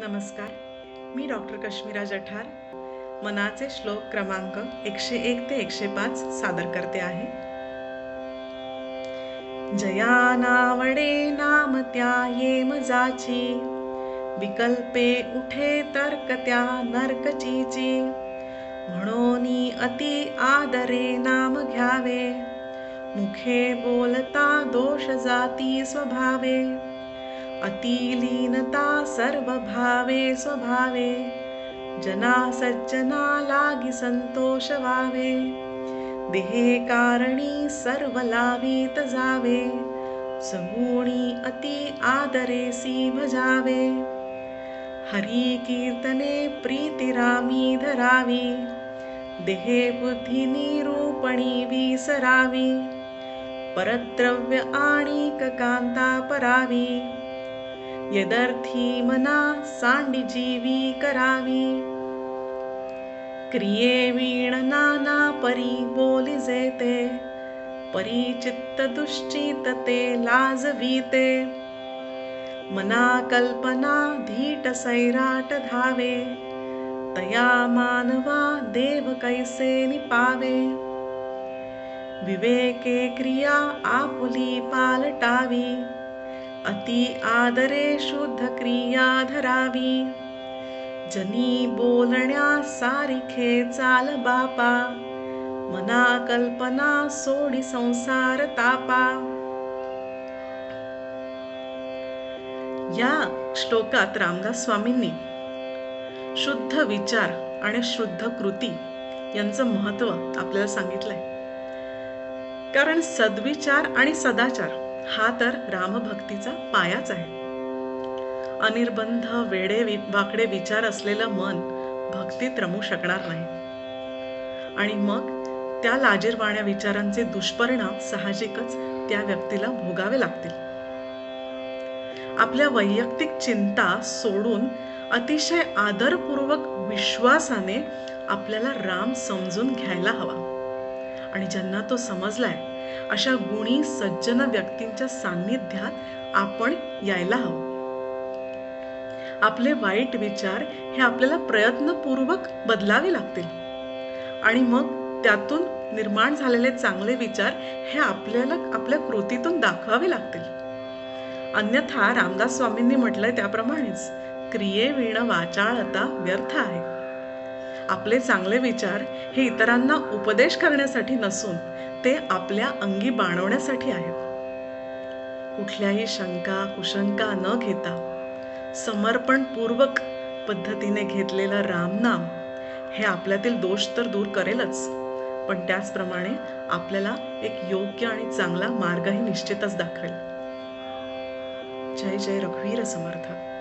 नमस्कार. मी डॉक्टर कश्मीरा जठार. मनाचे श्लोक क्रमांक एकशे एक ते एकशे पाच सादर करते आहे. जया नावडे नाम त्या ये मजाची. विकल्पे उठे तर्क त्या नर्कचीची. म्हणून अति आदरे नाम घ्यावे. मुखे बोलता दोष जाती स्वभावे. अतिलीनता सर्व भावे स्वभावे जना सज्जना लागी संतोष वावे। देहे कारणी सर्व लावीत जावे सगुणी अति आदरेसी भजावे हरी कीर्तने प्रीतिरामी धरावी देहे बुद्धी निरूपणी विसरावी परद्रव्य कांता परावी यदर्थी मना सांडी जीवी करावी। क्रिये वीण नाना परी बोली जेते परिचित्त दुश्चित ते लाजवीते मना कल्पना धीट सैराट धावे तया मानवा देव कैसे निपावे। विवेके क्रिया आपुली पालटावी अति आदरे शुद्ध क्रिया धरावी. जनी बोलण्या सारिखे चाल बापा. मना कल्पना सोडी संसार तापा. या श्लोकात रामदास स्वामींनी शुद्ध विचार आणि शुद्ध कृती यांचं महत्त्व आपल्याला सांगितलंय. कारण सद्विचार आणि सदाचार हा तर रामभक्तीचा पायाच आहे. अनिर्बंध वेडे वाकडे विचार असलेलं मन भक्तीत रमू शकणार नाही. आणि मग त्या लाजीरवाण्या विचारांचे दुष्परिणाम साहजिकच त्या व्यक्तीला भोगावे लागतील. आपल्या वैयक्तिक चिंता सोडून अतिशय आदरपूर्वक विश्वासाने आपल्याला राम समजून घ्यायला हवा. आणि ज्यांना तो समजलाय अशा गुणी सज्जन व्यक्तींच्या सान्निध्यात आपण यायला हवं. आपले वाईट विचार हे आपल्याला प्रयत्नपूर्वक बदलावे लागतील. आणि मग त्यातून निर्माण झालेले चांगले विचार हे आपल्याला आपल्या कृतीतून दाखवावे लागतील. अन्यथा रामदास स्वामींनी म्हटलंय त्याप्रमाणेच क्रिये विण वाचाळता व्यर्थ आहे. आपले चांगले विचार हे इतरांना उपदेश करण्यासाठी नसून ते आपल्या अंगी बाणवण्यासाठी आहेत. कुठल्याही शंका कुशंका न घेता समर्पणपूर्वक पद्धतीने घेतलेलं रामनाम हे आपल्यातील दोष तर दूर करेलच पण त्याचप्रमाणे आपल्याला एक योग्य आणि चांगला मार्गही निश्चितच दाखवेल. जय जय रघुवीर समर्थ.